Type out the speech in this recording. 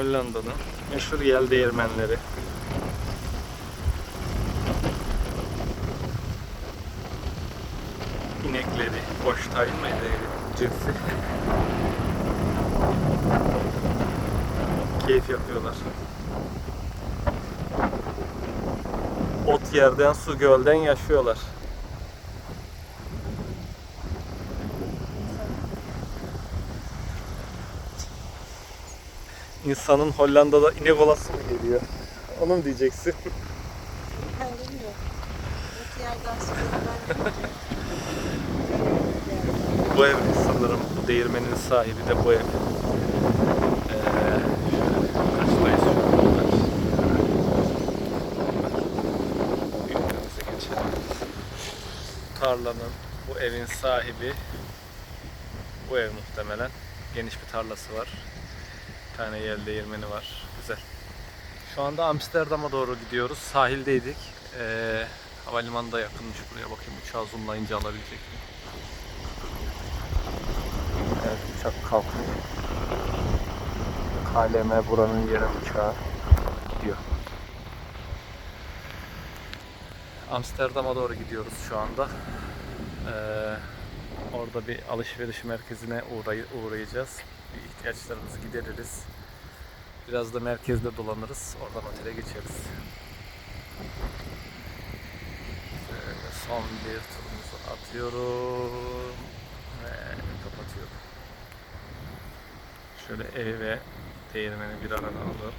Hollanda'nın meşhur yel değirmenleri. İnekleri, Holstein mıydı cinsi? Keyif yapıyorlar. Ot yerden, su gölden yaşıyorlar. İnsanın Hollanda'da inek olası mı geliyor? Onu mu diyeceksin? Ben bilmiyorum. Ot yerden sonra ben Bu ev sanırım bu değirmenin sahibi de bu ev. Ee, tarlanın, bu evin sahibi bu ev muhtemelen. Geniş bir tarlası var. Bir tane yel değirmeni var. Güzel. Şu anda Amsterdam'a doğru gidiyoruz. Sahildeydik. Ee, havalimanı da yakınmış buraya. Bakayım uçağı zoomlayınca alabilecek miyim? Evet uçak kalkıyor. KLM buranın yeri uçağı gidiyor. Amsterdam'a doğru gidiyoruz şu anda. Ee, orada bir alışveriş merkezine uğray uğrayacağız. Bir ihtiyaçlarımızı gideririz. Biraz da merkezde dolanırız. Oradan otele geçeriz. Şöyle son bir turumuzu atıyorum ve kapatıyorum. Şöyle evi ve değirmeni bir arada alıp